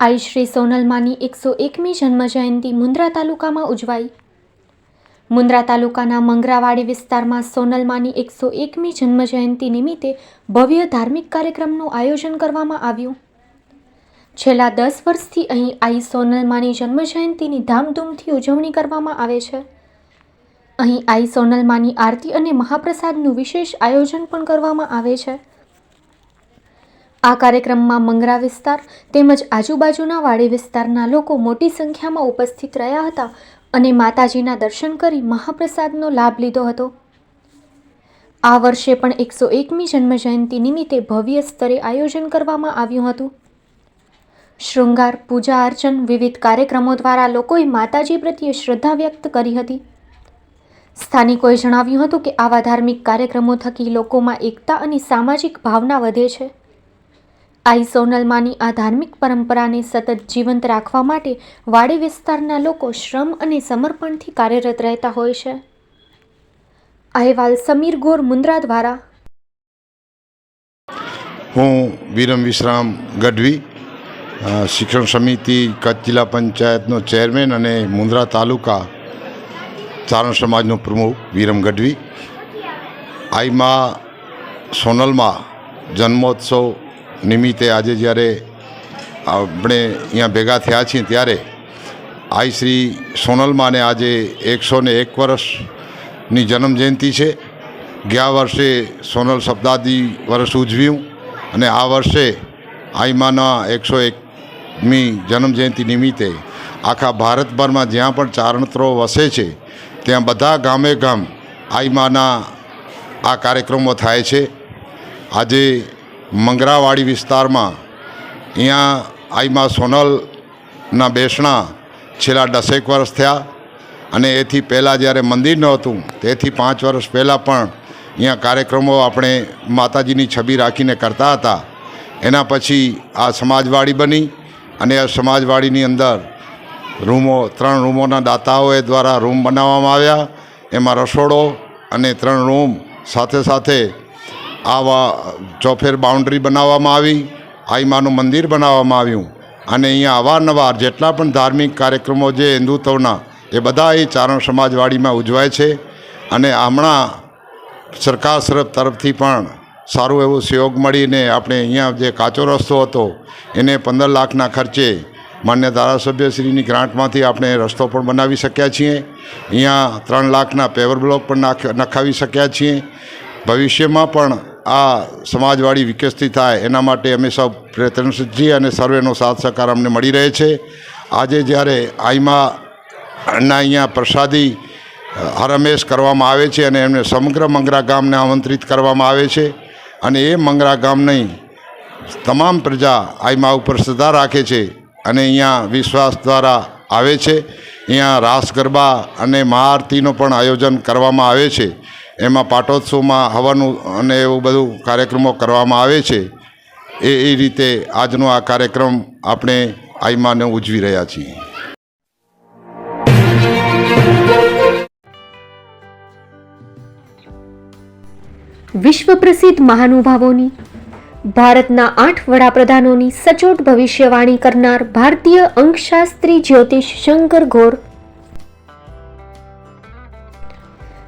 આઈ શ્રી સોનલમાની એકસો એકમી જન્મજયંતિ મુન્દ્રા તાલુકામાં ઉજવાઈ. મુન્દ્રા તાલુકાના મંગરાવાડી વિસ્તારમાં સોનલમાની એકસો એકમી જન્મજયંતિ નિમિત્તે ભવ્ય ધાર્મિક કાર્યક્રમનું આયોજન કરવામાં આવ્યું. છેલ્લા દસ વર્ષથી અહીં આઈ સોનલમાની જન્મજયંતિની ધામધૂમથી ઉજવણી કરવામાં આવે છે. અહીં આઈ સોનલમાની આરતી અને મહાપ્રસાદનું વિશેષ આયોજન પણ કરવામાં આવે છે. આ કાર્યક્રમમાં મંગરા વિસ્તાર તેમજ આજુબાજુના વાડી વિસ્તારના લોકો મોટી સંખ્યામાં ઉપસ્થિત રહ્યા હતા અને માતાજીના દર્શન કરી મહાપ્રસાદનો લાભ લીધો હતો. આ વર્ષે પણ એકસો એકમી જન્મજયંતિ નિમિત્તે ભવ્ય સ્તરે આયોજન કરવામાં આવ્યું હતું. શૃંગાર, પૂજા અર્ચન વિવિધ કાર્યક્રમો દ્વારા લોકોએ માતાજી પ્રત્યે શ્રદ્ધા વ્યક્ત કરી હતી. સ્થાનિકોએ જણાવ્યું હતું કે આવા ધાર્મિક કાર્યક્રમો થકી લોકોમાં એકતા અને સામાજિક ભાવના વધે છે. આઈ સોનલમાની આ ધાર્મિક પરંપરાને સતત જીવંત રાખવા માટે વાડી વિસ્તારના લોકો શ્રમ અને સમર્પણથી કાર્યરત રહેતા હોય છે. અહેવાલ સમીર ગોર મુન્દ્રા દ્વારા. હું વિરમ વિશ્રામ ગઢવી શિક્ષણ સમિતિ કચ્છ જિલ્લા પંચાયતનો ચેરમેન અને મુન્દ્રા તાલુકા ચારણ સમાજનો પ્રમુખ વિરમ ગઢવી. આઈમાં સોનલમાં જન્મોત્સવ નિમિત્તે આજે જ્યારે આપણે અહીંયા ભેગા થયા છીએ ત્યારે આઈ શ્રી સોનલમાને આજે એકસો ને એક વર્ષની જન્મજયંતિ છે. ગયા વર્ષે સોનલ શબ્દાદી વર્ષ ઉજવ્યું અને આ વર્ષે આઈમાના એકસો એકમી જન્મજયંતિ નિમિત્તે આખા ભારતભરમાં જ્યાં પણ ચારણત્રો વસે છે, ત્યાં બધા ગામે ગામ આઈમાના આ કાર્યક્રમો થાય છે. આજે મંગરાવાડી વિસ્તારમાં અહીંયા આઈમા સોનલના બેસણા છેલ્લા દસેક વર્ષ થયા અને એથી પહેલાં જ્યારે મંદિર નહોતું, તેથી પાંચ વર્ષ પહેલાં પણ અહીંયા કાર્યક્રમો આપણે માતાજીની છબી રાખીને કરતા હતા. એના પછી આ સમાજવાડી બની અને આ સમાજવાડીની અંદર રૂમો, ત્રણ રૂમોના દાતાઓએ દ્વારા રૂમ બનાવવામાં આવ્યા. એમાં રસોડો અને ત્રણ રૂમ સાથે સાથે આવા ચોફેર બાઉન્ડ્રી બનાવવામાં આવી, આઈમાનું મંદિર બનાવવામાં આવ્યું. અને અહીંયા અવારનવાર જેટલા પણ ધાર્મિક કાર્યક્રમો જે હિન્દુત્વના, એ બધા એ ચારણ સમાજવાડીમાં ઉજવાય છે. અને હમણાં સરકાર તરફ તરફથી પણ સારું એવું સહયોગ મળીને આપણે અહીંયા જે કાચો રસ્તો હતો, એને પંદર લાખના ખર્ચે માન્ય ધારાસભ્યશ્રીની ગ્રાન્ટમાંથી આપણે રસ્તો પણ બનાવી શક્યા છીએ. અહીંયા ત્રણ લાખના પેવર બ્લોક પણ નાખ, નખાવી શક્યા છીએ. ભવિષ્યમાં પણ આ સમાજવાડી વિકસતી થાય એના માટે અમે સૌ પ્રયત્નશીલ છીએ અને સર્વેનો સાથ સહકાર અમને મળી રહે છે. આજે જ્યારે આઈમાના અહીંયા પ્રસાદી હરમેશ કરવામાં આવે છે અને એમને સમગ્ર મંગરા ગામને આમંત્રિત કરવામાં આવે છે અને એ મંગરા ગામની તમામ પ્રજા આઈમા ઉપર શ્રદ્ધા રાખે છે અને અહીંયા વિશ્વાસ દ્વારા આવે છે. અહીંયા રાસ ગરબા અને મહાઆરતીનું પણ આયોજન કરવામાં આવે છે. એમાં પાટોત્સવમાં હવાનું અને એવું બધું કાર્યક્રમો કરવામાં આવે છે, એ એ રીતે આજનો આ કાર્યક્રમ આપણે આઈમાને ઉજવી રહ્યા છીએ. વિશ્વ પ્રસિદ્ધ મહાનુભાવોની, ભારતના આઠ વડાપ્રધાનોની સચોટ ભવિષ્યવાણી કરનાર ભારતીય અંકશાસ્ત્રી જ્યોતિષ શંકર ઘોર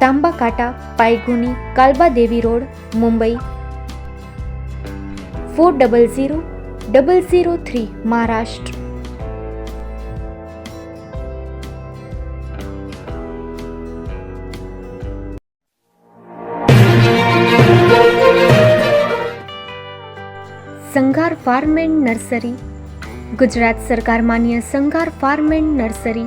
Tamba Kanta Pydhonie Kalba Devi road, Mumbai. Four double zero double zero three, Maharashtra. Sanghar farm and nursery. Gujarat સરકાર માન્ય સંઘાર ફાર્મ એન્ડ નર્સરી.